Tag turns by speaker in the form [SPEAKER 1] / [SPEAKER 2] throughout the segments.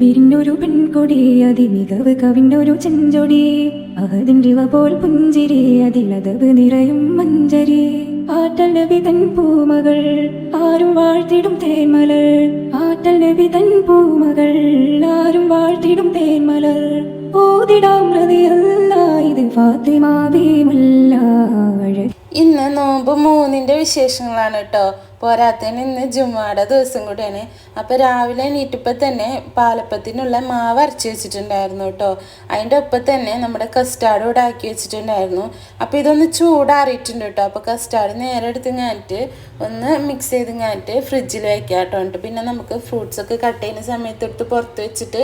[SPEAKER 1] വിരിഞ്ഞൊരു പെൺകൊടി അതിമികവ് കവിഞ്ഞൊരു ചെഞ്ചൊടി. അതിന്റെ പോൽ പുഞ്ചിരി അതിലതവ് നിറയും മഞ്ചരി. ആറ്റൽ നബി തൻ പൂമകൾ ആരും വാഴ്ത്തിടും തേന്മലർ ആറ്റൽ നബി തൻ പൂമകൾ ആരും വാഴ്ത്തിടും തേന്മലർ ഓതിടാം ഹൃദയല്ല ഇത് ഫാത്തിമാവിമല്ല ഭീമല്ല.
[SPEAKER 2] ഇന്ന് നോമ്പ് മൂന്നിന്റെ വിശേഷങ്ങളാണ് കേട്ടോ പോരാത്തതിന് ഇന്ന് ജുമാടെ ദിവസം കൂടിയാണ്. അപ്പം രാവിലെ എണീറ്റപ്പോൾ തന്നെ പാലപ്പത്തിനുള്ള മാവ് അരച്ച് വെച്ചിട്ടുണ്ടായിരുന്നു കേട്ടോ. അതിന്റെ ഒപ്പം തന്നെ നമ്മുടെ കസ്റ്റാർഡ് ഇവിടെ ആക്കി വെച്ചിട്ടുണ്ടായിരുന്നു. അപ്പോൾ ഇതൊന്ന് ചൂടാറിയിട്ടുണ്ട് കേട്ടോ. അപ്പോൾ കസ്റ്റാർഡ് നേരെ എടുത്ത് ഞാനിട്ട് ഒന്ന് മിക്സ് ചെയ്ത് ഞാനിട്ട് ഫ്രിഡ്ജിൽ വെക്കാം കേട്ടോ. പിന്നെ നമുക്ക് ഫ്രൂട്ട്സൊക്കെ കട്ട് ചെയ്യുന്ന സമയത്ത് എടുത്ത് പുറത്ത് വെച്ചിട്ട്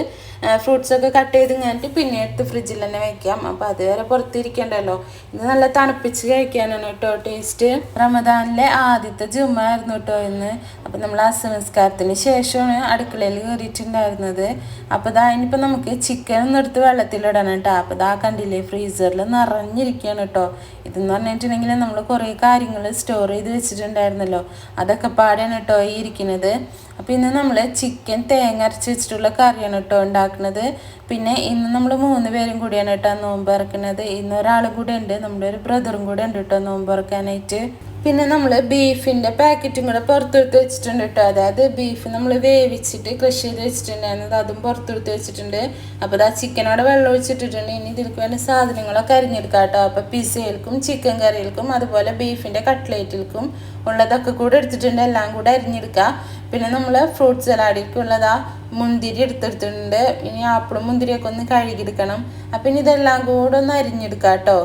[SPEAKER 2] ഫ്രൂട്ട്സൊക്കെ കട്ട് ചെയ്ത് ഞാനിട്ട് പിന്നെ എടുത്ത് ഫ്രിഡ്ജിൽ തന്നെ വെക്കാം. അപ്പൊ അതുവരെ പുറത്തിരിക്കണ്ടല്ലോ. ഇത് നല്ല തണുപ്പിച്ച് കഴിക്കാനാണ് കേട്ടോ. ടേസ്റ്റ് റമദാനിലെ ആദ്യത്തെ ജുമ ആയിരുന്നു കേട്ടോ ഇന്ന്. അപ്പം നമ്മൾ അസംസ്കാരത്തിന് ശേഷമാണ് അടുക്കളയിൽ കയറിയിട്ടുണ്ടായിരുന്നത്. അപ്പോൾ ഇതാ ഇനിയിപ്പോൾ നമുക്ക് ചിക്കൻ ഒന്ന് എടുത്ത് വെള്ളത്തിലിടണം കേട്ടോ. അപ്പോൾ ഇതാ കണ്ടില്ലേ ഫ്രീസറിൽ നിറഞ്ഞിരിക്കുകയാണ് കേട്ടോ. ഇതെന്ന് പറഞ്ഞിട്ടുണ്ടെങ്കിൽ നമ്മൾ കുറേ കാര്യങ്ങൾ സ്റ്റോർ ചെയ്ത് വെച്ചിട്ടുണ്ടായിരുന്നല്ലോ. അതൊക്കെ പാടാണ് കേട്ടോ ഈ ഇരിക്കുന്നത്. അപ്പോൾ ഇന്ന് നമ്മൾ ചിക്കൻ തേങ്ങ അരച്ച് വെച്ചിട്ടുള്ള കറിയാണ് കേട്ടോ ഉണ്ടാക്കുന്നത്. പിന്നെ ഇന്ന് നമ്മൾ മൂന്ന് പേരും കൂടിയാണ് കേട്ടോ നോമ്പ് ഇറക്കുന്നത് ഇന്ന് ഒരാളും കൂടെ ഉണ്ട് നമ്മുടെ ഒരു ബ്രദറും കൂടെ ഉണ്ട് കേട്ടോ നോമ്പ് ഇറക്കാനായിട്ട് പിന്നെ നമ്മൾ ബീഫിന്റെ പാക്കറ്റും കൂടെ പുറത്തെടുത്ത് വെച്ചിട്ടുണ്ട് കേട്ടോ. അതായത് ബീഫ് നമ്മൾ വേവിച്ചിട്ട് ക്രഷ് ചെയ്ത് വെച്ചിട്ടുണ്ടായിരുന്നത് അതും പുറത്തെടുത്ത് വെച്ചിട്ടുണ്ട്. അപ്പോൾ ആ ചിക്കനോടെ വെള്ളം ഒഴിച്ചിട്ടിട്ടുണ്ട്. ഇനി ഇതിലേക്ക് വേണ്ട സാധനങ്ങളൊക്കെ അരിഞ്ഞെടുക്കാം കേട്ടോ. അപ്പോൾ പിസയിൽക്കും ചിക്കൻ കറികൾക്കും അതുപോലെ ബീഫിന്റെ കട്ട്ലേറ്റിൽക്കും ഉള്ളതൊക്കെ കൂടെ എടുത്തിട്ടുണ്ട് എല്ലാം കൂടെ അരിഞ്ഞെടുക്കുക. പിന്നെ നമ്മൾ ഫ്രൂട്ട് സലാഡിലേക്കുള്ളതാ മുന്തിരി എടുത്തെടുത്തിട്ടുണ്ട്. ഇനി ആപ്പിളും മുന്തിരിയൊക്കെ ഒന്ന് കഴുകിയെടുക്കണം. അപ്പം ഇനി ഇതെല്ലാം കൂടെ ഒന്ന് അരിഞ്ഞെടുക്കാം കേട്ടോ.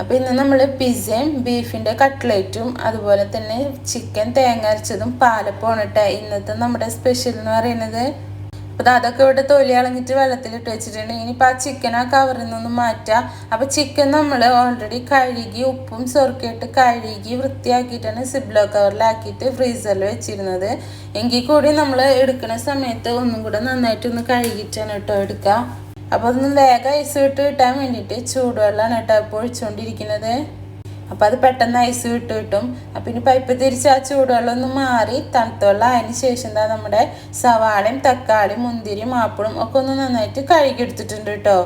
[SPEAKER 2] അപ്പോൾ ഇന്ന് നമ്മൾ പിസയും ബീഫിന്റെ കട്ട്ലേറ്റും അതുപോലെ തന്നെ ചിക്കൻ തേങ്ങ അരച്ചതും പാലപ്പമാണ് കേട്ടോ ഇന്നത്തെ നമ്മുടെ സ്പെഷ്യൽ എന്ന് പറയുന്നത്. അപ്പോൾ അതൊക്കെ ഇവിടെ തൊലി കളഞ്ഞിട്ട് വെള്ളത്തിലിട്ട് വെച്ചിട്ടുണ്ട്. ഇനിയിപ്പോൾ ആ ചിക്കൻ ആ കവറിൽ നിന്നൊന്നും മാറ്റാം. അപ്പോൾ ചിക്കൻ നമ്മൾ ഓൾറെഡി കഴുകി ഉപ്പും സൊറുക്കിയിട്ട് കഴുകി വൃത്തിയാക്കിയിട്ടാണ് സിബ്ലോ കവറിലാക്കിയിട്ട് ഫ്രീസറിൽ വെച്ചിരുന്നത്. എങ്കിൽ കൂടി നമ്മൾ എടുക്കുന്ന സമയത്ത് ഒന്നും കൂടെ നന്നായിട്ടൊന്ന് കഴുകിയിട്ടാണ് കേട്ടോ എടുക്കുക അപ്പോൾ ഒന്ന് വേഗം ഐസ് വിട്ട് കിട്ടാൻ വേണ്ടിയിട്ട് ചൂടുവെള്ളമാണ് കേട്ടോ ഇപ്പോൾ ഒഴിച്ചുകൊണ്ടിരിക്കുന്നത് അപ്പോൾ അത് പെട്ടെന്ന് ഐസ് വിട്ട് കിട്ടും. അപ്പം ഇനി പൈപ്പ് തിരിച്ച് ആ ചൂടുവെള്ളം ഒന്ന് മാറി തണുത്ത അതിന് ശേഷം എന്താ നമ്മുടെ സവാളയും തക്കാളിയും മുന്തിരിയും ആപ്പിളും ഒക്കെ ഒന്ന് നന്നായിട്ട് കഴുകിയെടുത്തിട്ടുണ്ട് കേട്ടോ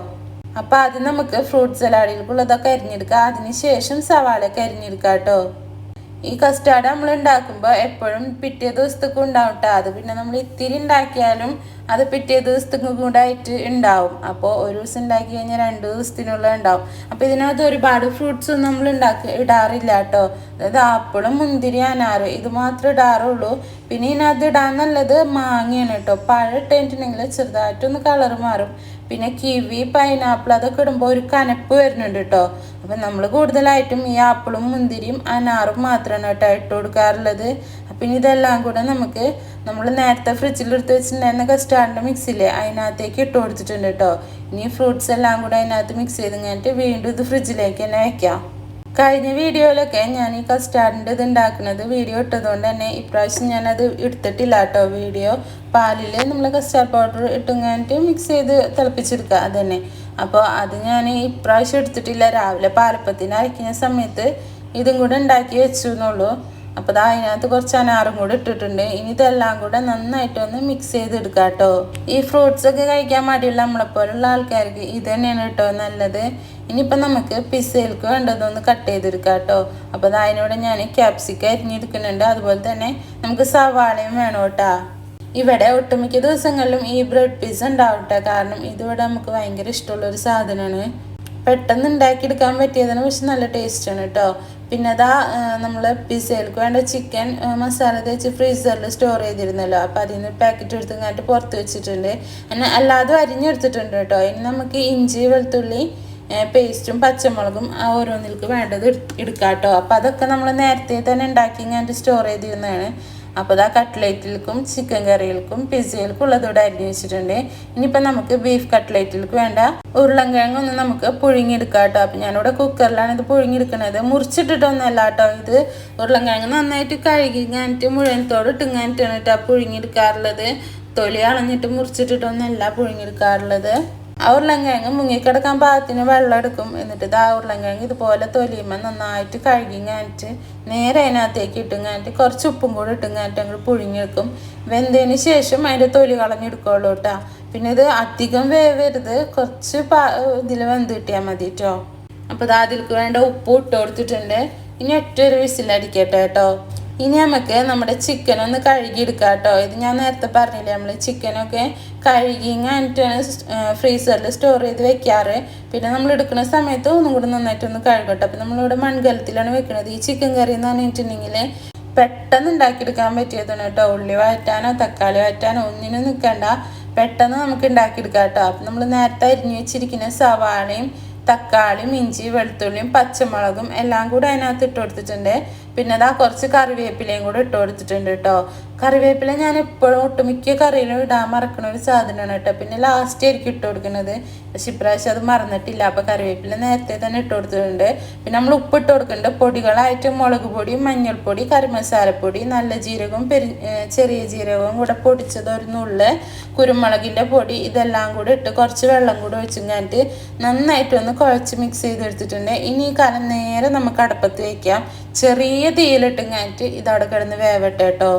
[SPEAKER 2] അപ്പോൾ ആദ്യം നമുക്ക് ഫ്രൂട്ട് സലാഡികൾക്കുള്ളതൊക്കെ അരിഞ്ഞെടുക്കാം. അതിന് ശേഷം സവാളയൊക്കെ അരിഞ്ഞെടുക്കാം കേട്ടോ ഈ കസ്റ്റാർഡ് നമ്മൾ ഉണ്ടാക്കുമ്പോൾ എപ്പോഴും പിറ്റേ ദിവസത്തേക്ക് ഉണ്ടാവും അത് പിന്നെ നമ്മൾ ഇത്തിരി ഉണ്ടാക്കിയാലും അത് പിറ്റേ ദിവസത്തേക്ക് കൂടെ ആയിട്ട് ഉണ്ടാവും അപ്പോൾ ഒരു ദിവസം ഉണ്ടാക്കി കഴിഞ്ഞാൽ രണ്ട് ദിവസത്തിനുള്ള ഉണ്ടാവും അപ്പോൾ ഇതിനകത്ത് ഒരുപാട് ഫ്രൂട്ട്സ് നമ്മൾ ഉണ്ടാക്കി ഇടാറില്ല കേട്ടോ അതായത് ആപ്പിളും മുന്തിരി അനാറ് ഇത് മാത്രമേ ഇടാറുള്ളൂ. പിന്നെ ഇതിനകത്ത് ഇടാൻ നല്ലത് മാങ്ങയാണ് കേട്ടോ പഴം ഇട്ടിട്ടുണ്ടെങ്കിൽ ചെറുതായിട്ടൊന്ന് കളർ മാറും. പിന്നെ കിവി പൈനാപ്പിൾ അതൊക്കെ ഇടുമ്പോൾ ഒരു കനപ്പ് വരുന്നുണ്ട് കേട്ടോ അപ്പം നമ്മൾ കൂടുതലായിട്ടും ഈ ആപ്പിളും മുന്തിരിയും അനാറും മാത്രമാണ് കേട്ടോ ഇട്ട് കൊടുക്കാറുള്ളത്. അപ്പം ഇനി ഇതെല്ലാം കൂടെ നമുക്ക് നമ്മൾ നേരത്തെ ഫ്രിഡ്ജിൽ എടുത്ത് വെച്ചിട്ടുണ്ടായിരുന്ന കസ്റ്റാർഡിന്റെ മിക്സില്ലേ അതിനകത്തേക്ക് ഇട്ട് കൊടുത്തിട്ടുണ്ട് കേട്ടോ ഇനി ഫ്രൂട്ട്സ് എല്ലാം കൂടെ അതിനകത്ത് മിക്സ് ചെയ്ത് കഴിഞ്ഞിട്ട് വീണ്ടും ഇത് ഫ്രിഡ്ജിലേക്ക് തന്നെ വെക്കാം. കഴിഞ്ഞ വീഡിയോയിലൊക്കെ ഞാൻ ഈ കസ്റ്റാർഡിന്റെ ഇത് ഉണ്ടാക്കുന്നത് വീഡിയോ ഇട്ടതുകൊണ്ട് തന്നെ ഇപ്രാവശ്യം ഞാനത് എടുത്തിട്ടില്ല കേട്ടോ വീഡിയോ പാലിൽ നമ്മൾ കസ്റ്റാർഡ് പൗഡർ ഇട്ടുങ്ങാനിട്ട് മിക്സ് ചെയ്ത് തിളപ്പിച്ചെടുക്കുക അത് തന്നെ. അപ്പോൾ അത് ഞാൻ ഇപ്രാവശ്യം എടുത്തിട്ടില്ല. രാവിലെ പാലപ്പത്തിന് അരയ്ക്കുന്ന സമയത്ത് ഇതും കൂടെ ഉണ്ടാക്കി വെച്ചു എന്നുള്ളൂ അപ്പോൾ അത് അതിനകത്ത് കുറച്ച് അനാറും കൂടെ ഇട്ടിട്ടുണ്ട്. ഇനി ഇതെല്ലാം കൂടെ നന്നായിട്ടൊന്ന് മിക്സ് ചെയ്തെടുക്കുക കേട്ടോ ഈ ഫ്രൂട്ട്സ് ഒക്കെ കഴിക്കാൻ മടിയുള്ള നമ്മളെപ്പോലുള്ള ആൾക്കാർക്ക് ഇത് തന്നെയാണ് കേട്ടോ നല്ലത്. ഇനിയിപ്പോൾ നമുക്ക് പിസയിലേക്ക് വേണ്ടതൊന്ന് കട്ട് ചെയ്തെടുക്കാം കേട്ടോ. അപ്പോൾ അത് അതിനോട് ഞാൻ ക്യാപ്സിക്ക അരിഞ്ഞെടുക്കുന്നുണ്ട്. അതുപോലെ തന്നെ നമുക്ക് സവാളയും വേണം കേട്ടോ. ഇവിടെ ഒട്ടുമിക്ക ദിവസങ്ങളിലും ഈ ബ്രെഡ് പീസ് ഉണ്ടാവട്ടെ കാരണം ഇതിവിടെ നമുക്ക് ഭയങ്കര ഇഷ്ടമുള്ളൊരു സാധനമാണ്. പെട്ടെന്ന് ഉണ്ടാക്കിയെടുക്കാൻ പറ്റിയതിന് പക്ഷെ നല്ല ടേസ്റ്റാണ് കേട്ടോ. പിന്നെ അതാ നമ്മൾ പിസയിലേക്ക് വേണ്ട ചിക്കൻ മസാല തേച്ച് ഫ്രീസറിൽ സ്റ്റോർ ചെയ്തിരുന്നല്ലോ. അപ്പോൾ അതിൽ നിന്ന് പാക്കറ്റ് എടുത്ത് ഇങ്ങോട്ട് പുറത്ത് വെച്ചിട്ടുണ്ട്. അങ്ങനെ അല്ലാതെ അരിഞ്ഞെടുത്തിട്ടുണ്ട് കേട്ടോ. ഇനി നമുക്ക് ഇഞ്ചി വെളുത്തുള്ളി പേസ്റ്റും പച്ചമുളകും ആ ഓരോന്നിലേക്ക് വേണ്ടത് എടുക്കാം കേട്ടോ അപ്പോൾ അതൊക്കെ നമ്മൾ നേരത്തെ തന്നെ ഉണ്ടാക്കി ഞാൻ സ്റ്റോർ ചെയ്തിരുന്നതാണ്. അപ്പോൾ അതാ കട്ട്ലേറ്റിൽക്കും ചിക്കൻ കറികൾക്കും പിസയിൽക്കും ഉള്ളതോടെ അരിഞ്ഞ് വെച്ചിട്ടുണ്ട്. ഇനിയിപ്പോൾ നമുക്ക് ബീഫ് കട്ട്ലേറ്റിലേക്ക് വേണ്ട ഉരുളൻകിഴങ്ങ് ഒന്ന് നമുക്ക് പുഴുങ്ങിയെടുക്കാം കേട്ടോ അപ്പോൾ ഞാനിവിടെ കുക്കറിലാണ് ഇത് പുഴുങ്ങിയെടുക്കുന്നത് മുറിച്ചിട്ടിട്ടൊന്നുമല്ല കേട്ടോ ഇത്. ഉരുളൻകിഴങ്ങ് നന്നായിട്ട് കഴുകി ഞാനിട്ട് മുഴുവനത്തോട് ഇട്ടുങ്ങാനിട്ടാണ് കേട്ടോ പുഴുങ്ങിയെടുക്കാറുള്ളത്. തൊലി അളഞ്ഞിട്ട് മുറിച്ചിട്ടിട്ടൊന്നുമല്ല പുഴുങ്ങിയെടുക്കാറുള്ളത്. ആ ഉരുളങ്കിഴങ്ങ് മുങ്ങിക്കിടക്കാൻ പാകത്തിന് വെള്ളം എടുക്കും. എന്നിട്ട് ഇത് ആ ഉരുളങ്കിഴങ്ങ് ഇതുപോലെ തൊലിയുമ്പോൾ നന്നായിട്ട് കഴുകി ഞാനിട്ട് നേരെ അതിനകത്തേക്ക് ഇട്ടും. കഴിഞ്ഞിട്ട് കുറച്ച് ഉപ്പും കൂടി ഇട്ടും. കഴിഞ്ഞിട്ട് അങ്ങോട്ട് പുഴുങ്ങിയെടുക്കും. വെന്തതിന് ശേഷം അതിന്റെ തൊലി കളഞ്ഞെടുക്കുള്ളൂ കേട്ടോ. പിന്നെ ഇത് അധികം വേവരുത്. കുറച്ച് പാ ഇതിൽ വെന്ത് കിട്ടിയാൽ മതി കേട്ടോ അപ്പോൾ ഇത് അതിൽക്ക് വേണ്ട ഉപ്പ് ഇട്ട് കൊടുത്തിട്ടുണ്ട്. ഇനി ഒറ്റ ഒരു വിസിലടിക്കട്ടെ കേട്ടോ. ഇനി നമുക്ക് നമ്മുടെ ചിക്കൻ ഒന്ന് കഴുകിയെടുക്കാം കേട്ടോ. ഇത് ഞാൻ നേരത്തെ പറഞ്ഞില്ലേ നമ്മൾ ചിക്കനൊക്കെ കഴുകി കഴിഞ്ഞിട്ടാണ് ഫ്രീസറിൽ സ്റ്റോർ ചെയ്ത് വെക്കാറ്. പിന്നെ നമ്മൾ എടുക്കുന്ന സമയത്ത് ഒന്നും കൂടി നന്നായിട്ടൊന്ന് കഴുകട്ടെ. അപ്പം നമ്മളിവിടെ മൺകലത്തിലാണ് വെക്കുന്നത് ഈ ചിക്കൻ കറി എന്ന് പറഞ്ഞിട്ടുണ്ടെങ്കിൽ പെട്ടെന്ന് ഉണ്ടാക്കിയെടുക്കാൻ പറ്റിയതാണ് കേട്ടോ. ഉള്ളി വഴറ്റാനോ തക്കാളി വഴറ്റാനോ ഒന്നിനും നിൽക്കണ്ട പെട്ടെന്ന് നമുക്ക് ഉണ്ടാക്കിയെടുക്കാം കേട്ടോ. അപ്പം നമ്മൾ നേരത്തെ അരിഞ്ഞു വെച്ചിരിക്കുന്ന സവാളയും തക്കാളിയും ഇഞ്ചി വെളുത്തുള്ളിയും പച്ചമുളകും എല്ലാം കൂടെ അതിനകത്ത് ഇട്ട് കൊടുത്തിട്ടുണ്ട്. പിന്നെ അതാ കുറച്ച് കറിവേപ്പിലയും കൂടെ ഇട്ട് കൊടുത്തിട്ടുണ്ട് കേട്ടോ കറിവേപ്പില ഞാൻ എപ്പോഴും ഒട്ടുമിക്ക കറിയിലും ഇടാൻ മറക്കണ ഒരു സാധനമാണ് കേട്ടോ പിന്നെ ലാസ്റ്റ് ആയിരിക്കും ഇട്ട് കൊടുക്കുന്നത് പക്ഷെ ഇപ്രാവശ്യം അത് മറന്നിട്ടില്ല. അപ്പോൾ കറിവേപ്പില നേരത്തെ തന്നെ ഇട്ട് കൊടുത്തിട്ടുണ്ട്. പിന്നെ നമ്മൾ ഉപ്പ് ഇട്ട് കൊടുക്കുന്നുണ്ട് പൊടികളായിട്ട് മുളക് പൊടി മഞ്ഞൾപ്പൊടി കറിമസാലപ്പൊടി നല്ല ജീരകവും പെരി ചെറിയ ജീരകവും കൂടെ പൊടിച്ചത് ഒരു കുരുമുളകിന്റെ പൊടി ഇതെല്ലാം കൂടെ ഇട്ട് കുറച്ച് വെള്ളം കൂടെ ഒഴിച്ചും കഴിഞ്ഞിട്ട് നന്നായിട്ട് ഒന്ന് കുഴച്ച് മിക്സ് ചെയ്തെടുത്തിട്ടുണ്ട്. ഇനി ഈ കാലം നേരെ നമുക്ക് അടുപ്പത്ത് വയ്ക്കാം ചെറിയ തീയിലിട്ടും കഴിഞ്ഞിട്ട് ഇതവിടെ കിടന്ന് വേവട്ടെ കേട്ടോ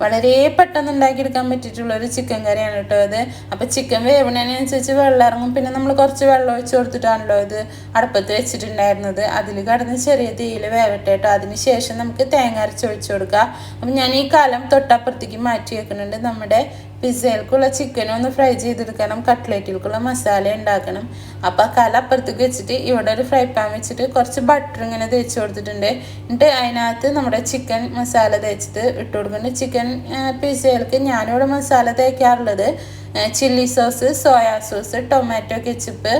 [SPEAKER 2] വളരെ പെട്ടെന്ന് ഉണ്ടാക്കിയെടുക്കാൻ പറ്റിയിട്ടുള്ള ഒരു ചിക്കൻ കറിയാണ് കേട്ടോ ഇത്. അപ്പോൾ ചിക്കൻ വേവണതിനനുസരിച്ച് വെള്ളം ഇറങ്ങും. പിന്നെ നമ്മൾ കുറച്ച് വെള്ളം ഒഴിച്ച് കൊടുത്തിട്ടാണല്ലോ ഇത് അടുപ്പത്ത് വെച്ചിട്ടുണ്ടായിരുന്നത്. അതിൽ കടന്ന് ചെറിയ തീയിൽ വേവട്ടെ കേട്ടോ അതിന് ശേഷം നമുക്ക് തേങ്ങ അരച്ച് ഒഴിച്ച് കൊടുക്കാം. അപ്പം ഞാൻ ഈ കാലം തൊട്ടപ്പുറത്തേക്ക് മാറ്റി വെക്കുന്നുണ്ട്. നമ്മുടെ പിസ്സയിലേക്കുള്ള ചിക്കനും ഒന്ന് ഫ്രൈ ചെയ്തെടുക്കണം. കട്ട്ലേറ്റിൽക്കുള്ള മസാല ഉണ്ടാക്കണം. അപ്പോൾ ആ കല അപ്പുറത്തേക്ക് വെച്ചിട്ട് ഇവിടെ ഒരു ഫ്രൈ പാൻ വെച്ചിട്ട് കുറച്ച് ബട്ടർ ഇങ്ങനെ തേച്ച് കൊടുത്തിട്ടുണ്ട്. എന്നിട്ട് അതിനകത്ത് നമ്മുടെ ചിക്കൻ മസാല തേച്ചിട്ട് ഇട്ട് കൊടുക്കുന്നുണ്ട്. ചിക്കൻ പിസയിൽക്ക് ഞാനിവിടെ masala തേക്കാറുള്ളത് chilli sauce soya sauce tomato ketchup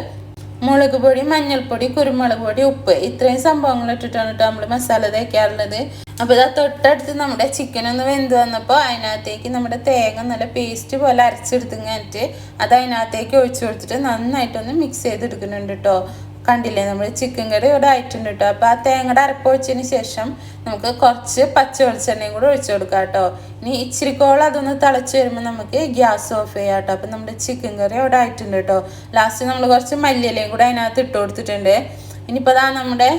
[SPEAKER 2] മുളക് പൊടി മഞ്ഞൾപ്പൊടി കുരുമുളക് പൊടി ഉപ്പ്. ഇത്രയും സംഭവങ്ങൾ ഇട്ടിട്ടാണ് കേട്ടോ നമ്മൾ മസാല തേക്കാറുള്ളത്. അപ്പോൾ ഇതാ തൊട്ടടുത്ത് നമ്മുടെ ചിക്കൻ ഒന്ന് വെന്ത് വന്നപ്പോൾ അതിനകത്തേക്ക് നമ്മുടെ തേങ്ങ നല്ല പേസ്റ്റ് പോലെ അരച്ചെടുത്ത് കഴിഞ്ഞിട്ട് അത് അതിനകത്തേക്ക് ഒഴിച്ചു കൊടുത്തിട്ട് നന്നായിട്ടൊന്ന് മിക്സ് ചെയ്തെടുക്കുന്നുണ്ട് കേട്ടോ കണ്ടില്ലേ? നമ്മൾ ചിക്കൻ കറി ഇവിടെ ആയിട്ടുണ്ട് കേട്ടോ അപ്പോൾ ആ തേങ്ങയുടെ അരപ്പ് ഒഴിച്ചതിന് ശേഷം നമുക്ക് കുറച്ച് പച്ച വെളിച്ചെണ്ണയും കൂടെ ഒഴിച്ചു കൊടുക്കാം കേട്ടോ ഇനി ഇച്ചിരി കോളം അതൊന്ന് തിളച്ച് വരുമ്പോൾ നമുക്ക് ഗ്യാസ് ഓഫ് ചെയ്യാം കേട്ടോ അപ്പം നമ്മുടെ ചിക്കൻ കറി അവിടെ ആയിട്ടുണ്ട് കേട്ടോ ലാസ്റ്റ് നമ്മൾ കുറച്ച് മല്ലിയിലയും കൂടെ അതിനകത്ത് ഇട്ട് കൊടുത്തിട്ടുണ്ട്. ഇനിയിപ്പോൾ അതാ നമ്മുടെ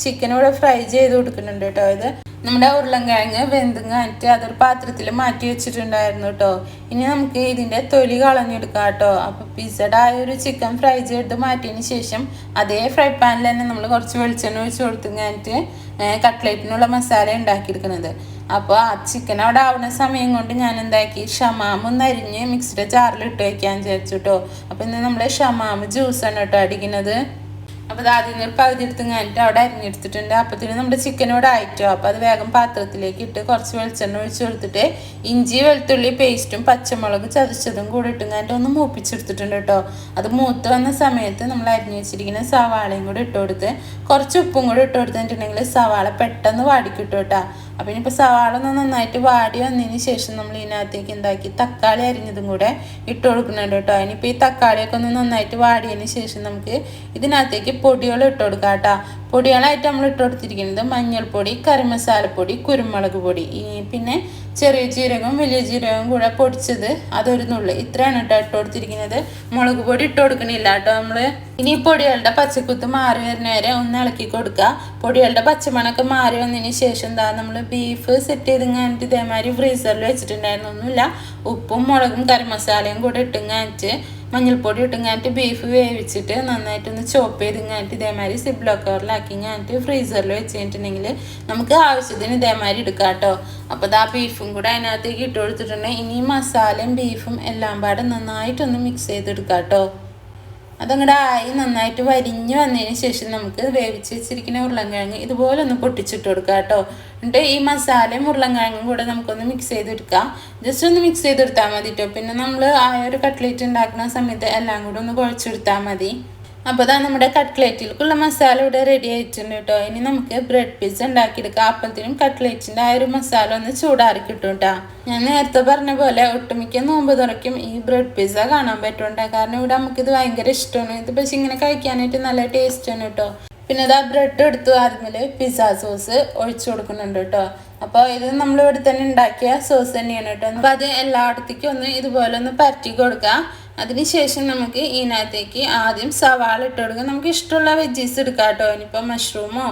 [SPEAKER 2] ചിക്കൻ ഇവിടെ ഫ്രൈ ചെയ്ത് കൊടുക്കുന്നുണ്ട് കേട്ടോ. ഇത് നമ്മുടെ ഉരുളൻകിഴങ്ങ് വെന്തും കാണിട്ട് അതൊരു പാത്രത്തിൽ മാറ്റി വെച്ചിട്ടുണ്ടായിരുന്നു കേട്ടോ. ഇനി നമുക്ക് ഇതിന്റെ തൊലി കളഞ്ഞെടുക്കാം കേട്ടോ. അപ്പോൾ ആ ഒരു ചിക്കൻ ഫ്രൈ ചെയ്ത് മാറ്റിയതിന് ശേഷം അതേ ഫ്രൈ പാനിൽ തന്നെ നമ്മൾ കുറച്ച് വെളിച്ചെണ്ണ ഒഴിച്ച് കൊടുത്തും കട്ട്ലേറ്റിനുള്ള മസാല ഉണ്ടാക്കിയെടുക്കുന്നത് അപ്പോൾ ആ ചിക്കൻ അവിടെ ആവുന്ന സമയം കൊണ്ട് ഞാൻ എന്താക്കി ഷമാമും നരിഞ്ഞ് മിക്സിയുടെ ജാറിൽ ഇട്ട് വയ്ക്കാൻ വിചാരിച്ചു കേട്ടോ. അപ്പോൾ ഇന്ന് നമ്മൾ ഷമാമ് ജ്യൂസാണ് കേട്ടോ അടിക്കുന്നത് അപ്പോൾ അത് ആദ്യം ഒരു പകുതി എടുത്ത് കഴിഞ്ഞിട്ട് അവിടെ അരിഞ്ഞെടുത്തിട്ടുണ്ട് അപ്പത്തിന് നമ്മുടെ ചിക്കനോട് ആയിട്ടോ. അപ്പോൾ അത് വേഗം പാത്രത്തിലേക്ക് ഇട്ട് കുറച്ച് വെളിച്ചെണ്ണ ഒഴിച്ച് കൊടുത്തിട്ട് ഇഞ്ചി വെളുത്തുള്ളി പേസ്റ്റും പച്ചമുളക് ചതച്ചതും കൂടി ഇട്ടും കഴിഞ്ഞിട്ട് ഒന്ന് മൂപ്പിച്ചെടുത്തിട്ടുണ്ട് കേട്ടോ. അത് മൂത്ത് വന്ന സമയത്ത് നമ്മൾ അരിഞ്ഞു വെച്ചിരിക്കുന്ന സവാളയും കൂടി ഇട്ട് കൊടുത്ത് കുറച്ച് ഉപ്പും കൂടി ഇട്ട് കൊടുത്തിട്ടുണ്ടെങ്കിൽ സവാള പെട്ടെന്ന് വാടിക്കിട്ടും കേട്ടോ. അപ്പം ഇനിയിപ്പോൾ സവാള ഒന്ന് നന്നായിട്ട് വാടി വന്നതിന് ശേഷം നമ്മൾ ഇതിനകത്തേക്ക് എന്താക്കി തക്കാളി അരിഞ്ഞതും കൂടെ ഇട്ട് കൊടുക്കുന്നുണ്ട് കേട്ടോ. ഇനിയിപ്പോൾ ഈ തക്കാളിയൊക്കെ ഒന്ന് നന്നായിട്ട് വാടിയതിന് ശേഷം നമുക്ക് ഇതിനകത്തേക്ക് പൊടികൾ ഇട്ട് കൊടുക്കാം കേട്ടോ. പൊടികളായിട്ട് നമ്മൾ ഇട്ട് കൊടുത്തിരിക്കുന്നത് മഞ്ഞൾപ്പൊടി കറിമസാലപ്പൊടി കുരുമുളക് പൊടി. ഈ പിന്നെ ചെറിയ ജീരകവും വലിയ ജീരകവും കൂടെ പൊടിച്ചത് അതൊരു നുള്ളു. ഇത്രയാണ് കേട്ടോ ഇട്ട് കൊടുത്തിരിക്കുന്നത്. മുളക് പൊടി ഇട്ട് കൊടുക്കണില്ല കേട്ടോ നമ്മൾ ഇനി പൊടികളുടെ പച്ചക്കുത്ത് മാറി വരുന്നവരെ ഒന്ന് ഇളക്കി കൊടുക്കുക. പൊടികളുടെ പച്ചമണൊക്കെ മാറി വന്നതിന് ശേഷം എന്താ നമ്മൾ ബീഫ് സെറ്റ് ചെയ്ത് കഴിഞ്ഞിട്ട് ഇതേമാതിരി ഫ്രീസറിൽ വെച്ചിട്ടുണ്ടായിരുന്നൊന്നുമില്ല ഉപ്പും മുളകും കറി മസാലയും കൂടെ ഇട്ടും കഴിഞ്ഞിട്ട് മഞ്ഞൾപ്പൊടി ഇട്ടും കഴിഞ്ഞിട്ട് ബീഫ് വേവിച്ചിട്ട് നന്നായിട്ടൊന്ന് ചോപ്പ് ചെയ്ത് കഴിഞ്ഞിട്ട് ഇതേമാതിരി സിബ്ലോ കവറിലാക്കി കഴിഞ്ഞിട്ട് ഫ്രീസറിൽ വെച്ച് കഴിഞ്ഞിട്ടുണ്ടെങ്കിൽ നമുക്ക് ആവശ്യത്തിന് ഇതേമാതിരി എടുക്കാം കേട്ടോ അപ്പോൾ ഇതാ ബീഫും കൂടെ അതിനകത്തേക്ക് ഇട്ട് കൊടുത്തിട്ടുണ്ടെങ്കിൽ ഇനി മസാലയും ബീഫും എല്ലാം പാടെ നന്നായിട്ടൊന്ന് മിക്സ് ചെയ്തെടുക്കാം കേട്ടോ അതങ്ങടെ ആയി നന്നായിട്ട് വരിഞ്ഞു വന്നതിന് ശേഷം നമുക്ക് വേവിച്ച് വെച്ചിരിക്കുന്ന ഉരുളൻകിഴങ്ങ് ഇതുപോലെ ഒന്ന് പൊട്ടിച്ചിട്ട് കൊടുക്കുക കേട്ടോ. എന്നിട്ട് ഈ മസാലയും ഉരുളൻകിഴങ്ങും കൂടെ നമുക്കൊന്ന് മിക്സ് ചെയ്തെടുക്കാം. ജസ്റ്റ് ഒന്ന് മിക്സ് ചെയ്തെടുത്താൽ മതി കേട്ടോ പിന്നെ നമ്മൾ ആ ഒരു കട്ട്ലേറ്റ് ഉണ്ടാക്കുന്ന സമയത്ത് എല്ലാം കൂടെ ഒന്ന് കുഴച്ചെടുത്താൽ മതി. അപ്പോൾ ഇതാ നമ്മുടെ കട്ട്ലേറ്റിലേക്കുള്ള മസാല ഇവിടെ റെഡി ആയിട്ടുണ്ട് കേട്ടോ ഇനി നമുക്ക് ബ്രെഡ് പീസ് ഉണ്ടാക്കിയെടുക്കാം. അപ്പത്തിനും കട്ട്ലേറ്റിന്റെ ആ ഒരു മസാല ഒന്ന് ചൂടാറി കിട്ടും കേട്ടോ ഞാൻ നേരത്തെ പറഞ്ഞ പോലെ ഒട്ടുമിക്ക നോമ്പ് തുറയ്ക്കും ഈ ബ്രെഡ് പിസ്സ കാണാൻ പറ്റുന്നുണ്ട്. കാരണം ഇവിടെ നമുക്കിത് ഭയങ്കര ഇഷ്ടമാണ്. ഇത് പക്ഷേ ഇങ്ങനെ കഴിക്കാനായിട്ട് നല്ല ടേസ്റ്റാണ് കേട്ടോ പിന്നെ ഇതാ ബ്രെഡ് എടുത്തു. അതിൽ പിസ്സ സോസ് ഒഴിച്ചു കൊടുക്കുന്നുണ്ട് കേട്ടോ അപ്പോൾ ഇത് നമ്മൾ ഇവിടെ തന്നെ ഉണ്ടാക്കിയ സോസ് തന്നെയാണ് കേട്ടോ അപ്പോൾ അത് എല്ലായിടത്തേക്കും ഒന്ന് ഇതുപോലെ ഒന്ന് പരറ്റി കൊടുക്കുക അതിനുശേഷം നമുക്ക് ഇതിനകത്തേക്ക് ആദ്യം സവാള ഇട്ട് കൊടുക്കുക. നമുക്ക് ഇഷ്ടമുള്ള വെജീസ് എടുക്കാം കേട്ടോ. ഇനിയിപ്പോൾ മഷ്റൂമോ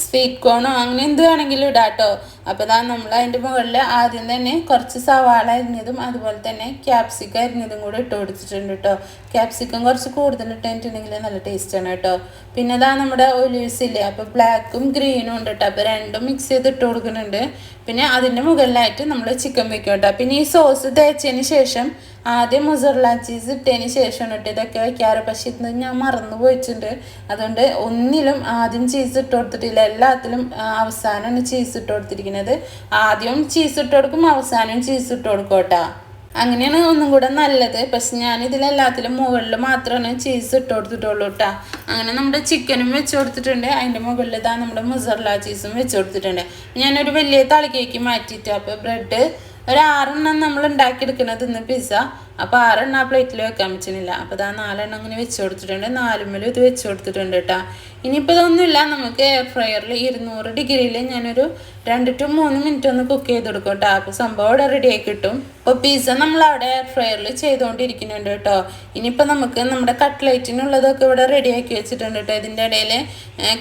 [SPEAKER 2] സ്വീറ്റ് കോണോ അങ്ങനെ എന്ത് വേണമെങ്കിലും ഇടാം കേട്ടോ. അപ്പോൾ ഇതാ നമ്മൾ അതിന്റെ മുകളിൽ ആദ്യം തന്നെ കുറച്ച് സവാള അരിഞ്ഞതും അതുപോലെ തന്നെ ക്യാപ്സിക്കം അരിഞ്ഞതും കൂടെ ഇട്ട് കൊടുത്തിട്ടുണ്ട് കേട്ടോ. ക്യാപ്സിക്കം കുറച്ച് കൂടുതൽ ഇട്ടിട്ടുണ്ടെങ്കിൽ നല്ല ടേസ്റ്റാണ് കേട്ടോ. പിന്നെ ഇതാ നമ്മുടെ ഒലീവ്സ് ഇല്ലേ അപ്പോൾ ബ്ലാക്കും ഗ്രീനും ഉണ്ട് കേട്ടോ. അപ്പോൾ രണ്ടും മിക്സ് ചെയ്ത് ഇട്ട് കൊടുക്കുന്നുണ്ട്. പിന്നെ അതിന്റെ മുകളിലായിട്ട് നമ്മൾ ചിക്കൻ വെക്കും കേട്ടോ. പിന്നെ ഈ സോസ് തേച്ചതിന് ശേഷം ആദ്യം മൊസറല ചീസ് ഇട്ടതിന് ശേഷമാണ് ഇട്ട് ഇതൊക്കെ വെക്കാറ് പക്ഷെ ഇന്ന് ഞാൻ മറന്നു പോയിട്ടുണ്ട്. അതുകൊണ്ട് ഒന്നിലും ആദ്യം ചീസ് ഇട്ട് കൊടുത്തിട്ടില്ല. എല്ലാത്തിലും അവസാനമാണ് ചീസ് ഇട്ട് കൊടുത്തിരിക്കുന്നത്. ആദ്യം ചീസ് ഇട്ട് കൊടുക്കും അവസാനം ചീസ് ഇട്ട് കൊടുക്കും കേട്ടോ. അങ്ങനെയാണ് ഒന്നും കൂടെ നല്ലത്. പക്ഷെ ഞാൻ ഇതിലെല്ലാത്തിലും മുകളിൽ മാത്രമാണ് ചീസ് ഇട്ട് കൊടുത്തിട്ടുള്ളൂ കേട്ടോ. അങ്ങനെ നമ്മുടെ ചിക്കനും വെച്ച് കൊടുത്തിട്ടുണ്ട്. അതിന്റെ മുകളിൽ ഇതാ നമ്മുടെ മുസർല ചീസും വെച്ച് കൊടുത്തിട്ടുണ്ട്. ഞാനൊരു വലിയ തളിക്കേക്ക് മാറ്റിയിട്ട്. അപ്പോൾ ബ്രെഡ് ഒരു ആറെണ്ണം നമ്മൾ ഉണ്ടാക്കിയെടുക്കുന്നത് ഇന്ന് പിസ്സ അപ്പോൾ ആറെണ്ണം ആ പ്ലേറ്റിൽ വെക്കാൻ പറ്റുന്നില്ല. അപ്പോൾ ഇതാ നാലെണ്ണം അങ്ങനെ വെച്ച് കൊടുത്തിട്ടുണ്ട്. നാലുമ്മലും ഇത് വെച്ച് കൊടുത്തിട്ടുണ്ട് കേട്ടോ ഇനിയിപ്പോൾ ഇതൊന്നുമില്ല. നമുക്ക് എയർ ഫ്രയറിൽ ഇരുന്നൂറ് ഡിഗ്രിയിൽ ഞാനൊരു രണ്ട് ടു മൂന്ന് മിനിറ്റ് ഒന്ന് കുക്ക് ചെയ്ത് കൊടുക്കും കേട്ടോ അപ്പോൾ സംഭവം അവിടെ റെഡി ആയി കിട്ടും. അപ്പോൾ പിസ്സ നമ്മൾ അവിടെ എയർ ഫ്രയറിൽ ചെയ്തുകൊണ്ടിരിക്കുന്നുണ്ട് കേട്ടോ ഇനിയിപ്പോൾ നമുക്ക് നമ്മുടെ കട്ട്ലൈറ്റിനുള്ളതൊക്കെ ഇവിടെ റെഡി ആക്കി വെച്ചിട്ടുണ്ട് കേട്ടോ ഇതിന്റെ ഇടയിൽ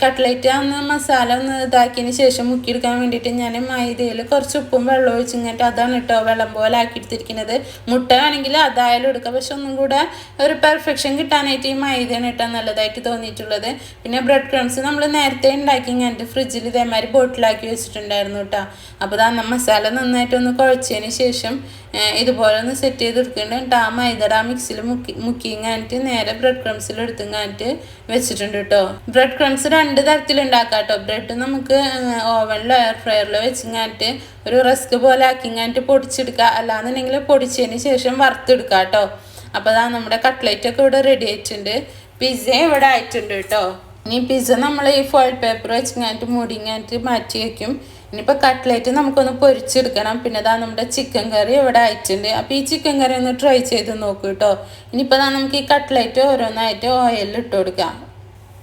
[SPEAKER 2] കട്ട്ലൈറ്റ് ഒന്ന് മസാല ഒന്ന് ഇതാക്കിയതിന് ശേഷം മുക്കിയെടുക്കാൻ വേണ്ടിയിട്ട് ഞാൻ മൈദയിൽ കുറച്ച് ഉപ്പും വെള്ളം ഒഴിച്ചിങ്ങോട്ട് അതാണ് കേട്ടോ വെള്ളം പോലെ ആക്കി എടുത്തിരിക്കുന്നത് മുട്ട വേണമെങ്കിൽ അതായാലും എടുക്കാം. പക്ഷെ ഒന്നും കൂടെ ഒരു പെർഫെക്ഷൻ കിട്ടാനായിട്ട് ഈ മൈദയാണ് ഇട്ടാൽ നല്ലതായിട്ട് തോന്നിയിട്ടുള്ളത്. പിന്നെ ബ്രെഡ് ക്രംസ് നമ്മൾ നേരത്തെ ഉണ്ടാക്കി ഇങ്ങനത്തെ ഫ്രിഡ്ജിൽ ഇതേമാതിരി ബോട്ടിലാക്കി വെച്ചിട്ടുണ്ടായിരുന്നു കേട്ടോ അപ്പോൾ ഇതാ മസാല നന്നായിട്ട് ഒന്ന് കുഴച്ചതിന് ശേഷം ഇതുപോലെ ഒന്ന് സെറ്റ് ചെയ്ത് എന്നിട്ട് ആ മൈദട ആ മിക്സിയിൽ മുക്കി മുക്കിങ്ങാനിട്ട് നേരെ ബ്രെഡ് ക്രംസിൽ എടുത്തുങ്ങാനിട്ട് വെച്ചിട്ടുണ്ട് കേട്ടോ. ബ്രെഡ് ക്രംസ് രണ്ട് തരത്തിൽ ഉണ്ടാക്കാം കേട്ടോ ബ്രെഡ് നമുക്ക് ഓവനിലോ എയർ ഫ്രയറിലോ വെച്ചിങ്ങാട്ട് ഒരു റസ്ക് പോലെ ആക്കിങ്ങാട്ട് പൊടിച്ചെടുക്കുക. അല്ലാന്നുണ്ടെങ്കിൽ പൊടിച്ചതിന് ശേഷം വറുത്തെടുക്കുക കേട്ടോ അപ്പോൾ അതാ നമ്മുടെ കട്ട്ലറ്റ് ഒക്കെ ഇവിടെ റെഡി ആയിട്ടുണ്ട്. പിസ്സ ഇവിടെ ആയിട്ടുണ്ട് കേട്ടോ. ഇനി പിസ്സ നമ്മൾ ഈ ഫോയിൽ പേപ്പർ വെച്ചിങ്ങാട്ട് മൂടിങ്ങാനിട്ട് മാറ്റി വയ്ക്കും ഇനിയിപ്പോൾ കട്ട്ലേറ്റ് നമുക്കൊന്ന് പൊരിച്ചെടുക്കണം. പിന്നെ ഇതാ നമ്മുടെ ചിക്കൻ കറി ഇവിടെ ആയിട്ടുണ്ട്. അപ്പോൾ ഈ ചിക്കൻ കറി ഒന്ന് ട്രൈ ചെയ്ത് നോക്കൂ കേട്ടോ ഇനിയിപ്പോൾ നമുക്ക് ഈ കട്ട്ലേറ്റ് ഓരോന്നായിട്ട് ഓയിലിൽ ഇട്ട് കൊടുക്കാം.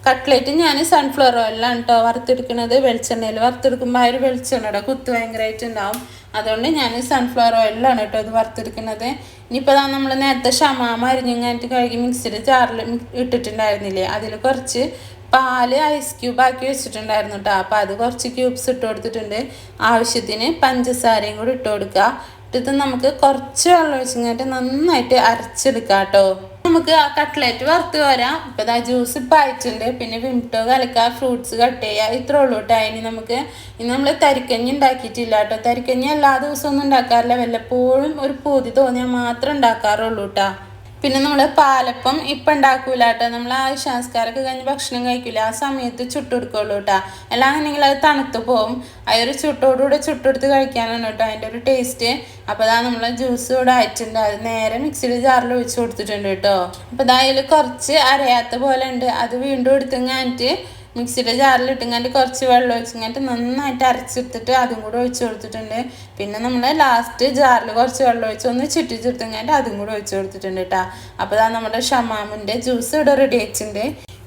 [SPEAKER 2] കട്ട്ലേറ്റ് ഞാൻ സൺഫ്ലവർ ഓയിലാണ് കേട്ടോ വറുത്തെടുക്കുന്നത് വെളിച്ചെണ്ണയിൽ വറുത്തെടുക്കുമ്പോൾ ആ ഒരു വെളിച്ചെണ്ണയുടെ കുത്ത് ഭയങ്കരമായിട്ട് ഉണ്ടാവും അതുകൊണ്ട് ഞാൻ സൺഫ്ലവർ ഓയിലാണ് കേട്ടോ ഇത് വറുത്തെടുക്കുന്നത് ഇനിയിപ്പോൾ നമ്മൾ നേരത്തെ ഷമാമ അരിഞ്ഞിങ്ങായിട്ട് കഴുകി മിക്സിയിൽ ജാറിൽ ഇട്ടിട്ടുണ്ടായിരുന്നില്ലേ? അതിൽ കുറച്ച് പാൽ ഐസ് ക്യൂബ് ആക്കി വെച്ചിട്ടുണ്ടായിരുന്നു കേട്ടോ അപ്പോൾ അത് കുറച്ച് ക്യൂബ്സ് ഇട്ട് കൊടുത്തിട്ടുണ്ട്. ആവശ്യത്തിന് പഞ്ചസാരയും കൂടി ഇട്ട് കൊടുക്കുക ഇട്ടിട്ട് നമുക്ക് കുറച്ച് വെള്ളം ഒഴിച്ചിങ്ങായിട്ട് നന്നായിട്ട് അരച്ചെടുക്കാം കേട്ടോ നമുക്ക് ആ കട്ട്ലറ്റ് വറുത്ത് വരാം ഇപ്പം ഇതാ ജ്യൂസ് ഇപ്പം അയച്ചിട്ടുണ്ട് പിന്നെ വിംടോ കലക്കുക ഫ്രൂട്ട്സ് കട്ട് ചെയ്യുക ഇത്രേ ഉള്ളൂ കേട്ടോ ഇനി നമുക്ക് ഇനി നമ്മൾ തരിക്കഞ്ഞി ഉണ്ടാക്കിയിട്ടില്ല കേട്ടോ തരിക്കഞ്ഞി എല്ലാ ദിവസവും ഒന്നും ഉണ്ടാക്കാറില്ല. വല്ലപ്പോഴും ഒരു പൂതി തോന്നിയാൽ മാത്രം ഉണ്ടാക്കാറുള്ളൂ കേട്ടോ പിന്നെ നമ്മൾ പാലപ്പം ഇപ്പം ഉണ്ടാക്കൂല കേട്ടോ നമ്മൾ ആ ശാസ്കാരൊക്കെ കഴിഞ്ഞ് ഭക്ഷണം കഴിക്കില്ല ആ സമയത്ത് ചുട്ടെടുക്കുള്ളൂ കേട്ടോ അല്ലാന്നുണ്ടെങ്കിൽ അത് തണുത്ത് പോകും അതൊരു ചുട്ടോടുകൂടെ ചുട്ടെടുത്ത് കഴിക്കാനാണ് കേട്ടോ അതിന്റെ ഒരു ടേസ്റ്റ്. അപ്പോൾ അതാ നമ്മൾ ജ്യൂസ് കൂടെ ആയിട്ടുണ്ട് അത് നേരെ മിക്സിയുടെ ജാറിൽ ഒഴിച്ച് കൊടുത്തിട്ടുണ്ട് കേട്ടോ അപ്പോൾ അതായത് കുറച്ച് അരയാത്ത പോലെ ഉണ്ട്. അത് വീണ്ടും എടുത്തുങ്ങാനിട്ട് മിക്സിയുടെ ജാറിൽ ഇട്ടുങ്ങാണ്ട് കുറച്ച് വെള്ളം ഒഴിച്ചിങ്ങാണ്ട് നന്നായിട്ട് അരച്ചെടുത്തിട്ട് അതും കൂടെ ഒഴിച്ചു കൊടുത്തിട്ടുണ്ട്. പിന്നെ നമ്മൾ ലാസ്റ്റ് ജാറിൽ കുറച്ച് വെള്ളം ഒഴിച്ച് ഒന്ന് ചുറ്റിച്ചെടുത്തുങ്ങാണ്ട് അതും കൂടെ ഒഴിച്ചു കൊടുത്തിട്ടുണ്ട് കേട്ടോ അപ്പോൾ അതാ നമ്മുടെ ഷമാമിന്റെ ജ്യൂസ് ഇവിടെ റെഡി ആയിട്ടുണ്ട്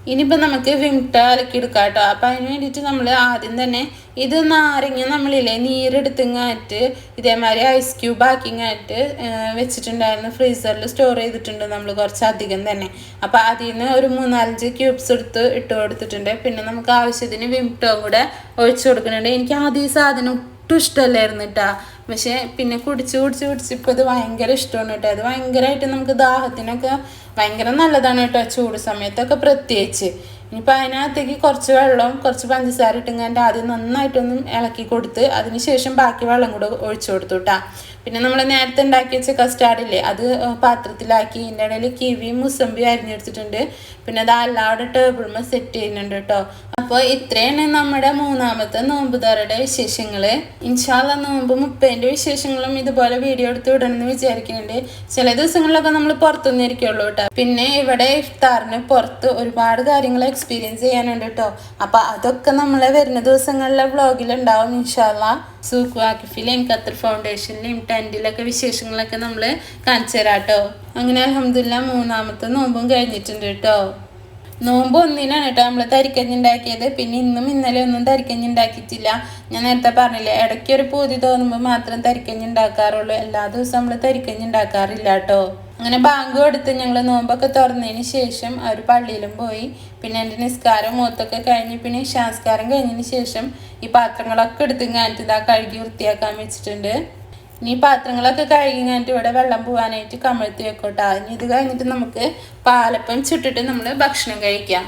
[SPEAKER 2] ഇനിയിപ്പോൾ നമുക്ക് വിംട്ട അലക്കിയെടുക്കാം കേട്ടോ അപ്പം അതിന് വേണ്ടിയിട്ട് നമ്മൾ ആദ്യം തന്നെ ഇത് നാരങ്ങ നമ്മളില്ലേ നീരെടുത്തിങ്ങായിട്ട് ഇതേമാതിരി ഐസ് ക്യൂബ് ആക്കിങ്ങായിട്ട് വെച്ചിട്ടുണ്ടായിരുന്നു. ഫ്രീസറിൽ സ്റ്റോർ ചെയ്തിട്ടുണ്ട് നമ്മൾ കുറച്ചധികം തന്നെ. അപ്പോൾ അതിൽ നിന്ന് ഒരു മൂന്നാലഞ്ച് ക്യൂബ്സ് എടുത്ത് ഇട്ട് കൊടുത്തിട്ടുണ്ട്. പിന്നെ നമുക്ക് ആവശ്യത്തിന് വിമിട്ടവും കൂടെ ഒഴിച്ചു കൊടുക്കുന്നുണ്ട്. എനിക്ക് ആദ്യം ഈ സാധനം ഒട്ടും ഇഷ്ടമല്ലായിരുന്നു കേട്ടോ പക്ഷേ പിന്നെ കുടിച്ച് കുടിച്ച് കുടിച്ച് ഇപ്പോൾ ഇത് ഭയങ്കര ഇഷ്ടമാണ് കേട്ടോ അത് ഭയങ്കരമായിട്ട് നമുക്ക് ദാഹത്തിനൊക്കെ ഭയങ്കര നല്ലതാണ് കേട്ടോ ചൂട് സമയത്തൊക്കെ പ്രത്യേകിച്ച്. ഇനിയിപ്പോൾ അതിനകത്തേക്ക് കുറച്ച് വെള്ളവും കുറച്ച് പഞ്ചസാര ഇട്ടുങ്ങാണ്ട് ആദ്യം നന്നായിട്ടൊന്ന് ഇളക്കി കൊടുത്ത് അതിന് ശേഷം ബാക്കി വെള്ളം കൂടെ ഒഴിച്ചു കൊടുത്തു കേട്ടോ പിന്നെ നമ്മൾ നേരത്തെ ഉണ്ടാക്കി വെച്ച കസ്റ്റാർഡില്ലേ അത് പാത്രത്തിലാക്കി ഇതിന്റെ ഇടയിൽ കിവിയും മുസമ്പി അരിഞ്ഞെടുത്തിട്ടുണ്ട്. പിന്നെ അത് അല്ലാതെ ടേബിൾമ സെറ്റ് ചെയ്യുന്നുണ്ട് കേട്ടോ അപ്പോൾ ഇത്രയാണ് നമ്മുടെ മൂന്നാമത്തെ നോമ്പുതാരുടെ വിശേഷങ്ങൾ ഇൻഷാല്ല നോമ്പ് മുപ്പതിന്റെ വിശേഷങ്ങളും ഇതുപോലെ വീഡിയോ എടുത്ത് വിടണമെന്ന് വിചാരിക്കുന്നുണ്ട്. ചില ദിവസങ്ങളിലൊക്കെ നമ്മൾ പുറത്തുനിന്നിരിക്കുള്ളൂ കേട്ടോ പിന്നെ ഇവിടെ ഇഫ്താറിന് പുറത്ത് ഒരുപാട് കാര്യങ്ങൾ എക്സ്പീരിയൻസ് ചെയ്യാനുണ്ട് കേട്ടോ അപ്പോൾ അതൊക്കെ നമ്മളെ വരുന്ന ദിവസങ്ങളിലെ വ്ളോഗിൽ ഉണ്ടാവും ഇൻഷാല്ല സൂക്കു ആക്കിഫിലെയും ഖത്തർ ഫൗണ്ടേഷനിലെയും ടെന്റിലൊക്കെ വിശേഷങ്ങളൊക്കെ നമ്മൾ കാണിച്ചു തരാം കേട്ടോ അങ്ങനെ അലഹമില്ല മൂന്നാമത്തെ നോമ്പും കഴിഞ്ഞിട്ടുണ്ട് കേട്ടോ നോമ്പ് ഒന്നിനാണ് കേട്ടോ നമ്മൾ തരിക്കഞ്ഞി ഉണ്ടാക്കിയത് പിന്നെ ഇന്നും ഇന്നലെ ഒന്നും തരിക്കഞ്ഞി ഉണ്ടാക്കിയിട്ടില്ല ഞാൻ നേരത്തെ പറഞ്ഞില്ലേ ഇടയ്ക്ക് ഒരു പൂതി തോന്നുമ്പോൾ മാത്രം തരിക്കഞ്ഞി ഉണ്ടാക്കാറുള്ളൂ എല്ലാ ദിവസവും നമ്മൾ തരിക്കഞ്ഞി ഉണ്ടാക്കാറില്ല കേട്ടോ അങ്ങനെ ബാങ്ക് കൊടുത്ത് ഞങ്ങൾ നോമ്പൊക്കെ തുറന്നതിന് ശേഷം അവർ പള്ളിയിലും പോയി. പിന്നെ എന്റെ നിസ്കാരം മൂത്തൊക്കെ കഴിഞ്ഞ് പിന്നെ ശാസ്കാരം കഴിഞ്ഞതിന് ശേഷം ഈ പാത്രങ്ങളൊക്കെ എടുത്ത് കഴിഞ്ഞിട്ട് ഇതാ കഴുകി വൃത്തിയാക്കാൻ വെച്ചിട്ടുണ്ട്. ഇനി പാത്രങ്ങളൊക്കെ കഴുകി കഴിഞ്ഞിട്ട് ഇവിടെ വെള്ളം പോകാനായിട്ട് കമഴ്ത്തി വെക്കോട്ടെ. ഇനി ഇത് കഴിഞ്ഞിട്ട് നമുക്ക് പാലപ്പം ചുട്ടിട്ട് നമ്മൾ ഭക്ഷണം കഴിക്കാം.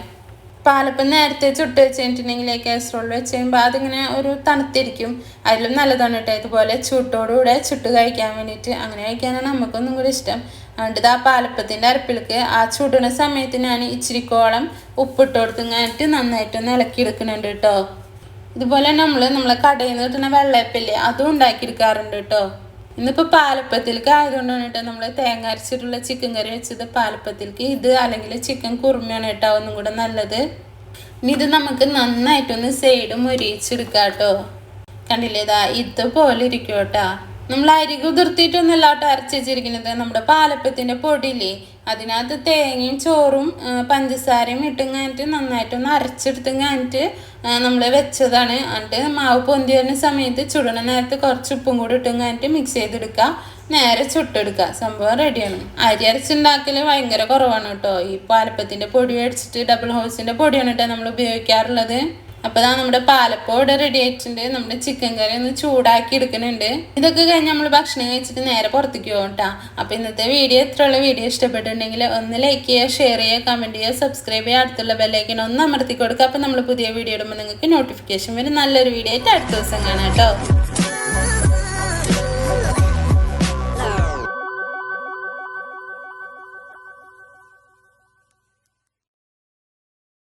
[SPEAKER 2] പാലപ്പം നേരത്തെ ചുട്ട് വെച്ച് കഴിഞ്ഞിട്ടുണ്ടെങ്കിൽ കാസറോൾ വെച്ച് കഴിയുമ്പോൾ അതിങ്ങനെ ഒരു തണുത്തിരിക്കും. അതിലും നല്ലതാണ് കേട്ടോ ഇതുപോലെ ചൂട്ടോടുകൂടെ ചുട്ട് കഴിക്കാൻ വേണ്ടിയിട്ട് അങ്ങനെ കഴിക്കാനാണ് നമുക്കൊന്നും കൂടി ഇഷ്ടം. അതുകൊണ്ട് ആ പാലപ്പത്തിന്റെ അരപ്പിലേക്ക് ആ ചൂടുന്ന സമയത്ത് ഞാൻ ഇച്ചിരിക്കോളം ഉപ്പിട്ട് കൊടുത്തിങ്ങായിട്ട് ഇളക്കി എടുക്കുന്നുണ്ട് കേട്ടോ ഇതുപോലെ നമ്മൾ നമ്മളെ കടയിൽ നിന്ന് കിട്ടുന്ന വെള്ളയപ്പില്ലേ അതും ഉണ്ടാക്കിയെടുക്കാറുണ്ട് കേട്ടോ ഇന്നിപ്പോൾ പാലപ്പത്തിലേക്ക് ആയതുകൊണ്ടാണ് കേട്ടോ നമ്മൾ തേങ്ങ അരച്ചിട്ടുള്ള ചിക്കൻ കറി വെച്ചത്. പാലപ്പത്തിലേക്ക് ഇത് അല്ലെങ്കിൽ ചിക്കൻ കുറുമയാണ് കേട്ടോ ഒന്നും കൂടെ നല്ലത്. ഇനി ഇത് നമുക്ക് നന്നായിട്ടൊന്ന് സൈഡ് മുരിയിച്ചെടുക്കാം കേട്ടോ. കണ്ടില്ലേ? ഇതാ ഇതുപോലെ ഇരിക്കും കേട്ടോ. നമ്മൾ അരി കുതിർത്തിയിട്ടൊന്നല്ല കേട്ടോ അരച്ച് വെച്ചിരിക്കുന്നത്. നമ്മുടെ പാലപ്പത്തിന്റെ പൊടിയില്ലേ? അതിനകത്ത് തേങ്ങയും ചോറും പഞ്ചസാരയും ഇട്ടും കഴിഞ്ഞിട്ട് നന്നായിട്ടൊന്ന് അരച്ചെടുത്തും കഴിഞ്ഞിട്ട് നമ്മൾ വെച്ചതാണ്. എന്നിട്ട് മാവ് പൊന്തി വരുന്ന സമയത്ത് ചുടണ നേരത്ത് കുറച്ച് ഉപ്പും കൂടി ഇട്ടും കഴിഞ്ഞിട്ട് മിക്സ് ചെയ്തെടുക്കുക. നേരെ ചുട്ടെടുക്കുക. സംഭവം റെഡിയാണ് അരി അരച്ചുണ്ടാക്കൽ ഭയങ്കര കുറവാണ് കേട്ടോ. ഈ പാലപ്പത്തിന്റെ പൊടി അടിച്ചിട്ട് ഡബിൾ ഹൗസിന്റെ പൊടിയാണ് കേട്ടോ നമ്മൾ ഉപയോഗിക്കാറുള്ളത്. അപ്പോൾ ഇതാ നമ്മുടെ പാലപ്പം ഇവിടെ റെഡി ആയിട്ടുണ്ട്. നമ്മുടെ ചിക്കൻ കറി ഒന്ന് ചൂടാക്കി എടുക്കുന്നുണ്ട്. ഇതൊക്കെ കഴിഞ്ഞ് നമ്മൾ ഭക്ഷണം കഴിച്ചിട്ട് നേരെ പുറത്തേക്ക് പോകും കേട്ടോ അപ്പോൾ ഇന്നത്തെ വീഡിയോ എത്രയുള്ള വീഡിയോ ഇഷ്ടപ്പെട്ടിട്ടുണ്ടെങ്കിൽ ഒന്ന് ലൈക്ക് ചെയ്യുക ഷെയർ ചെയ്യുക കമന്റ് ചെയ്യുക സബ്സ്ക്രൈബ് ചെയ്യുക അടുത്തുള്ള ബെല്ലൈക്കൻ ഒന്ന് അമർത്തി കൊടുക്കുക. അപ്പോൾ നമ്മൾ പുതിയ വീഡിയോ ഇടുമ്പോൾ നിങ്ങൾക്ക് നോട്ടിഫിക്കേഷൻ വരും. നല്ലൊരു വീഡിയോ ആയിട്ട് അടുത്ത ദിവസം കാണാം കേട്ടോ.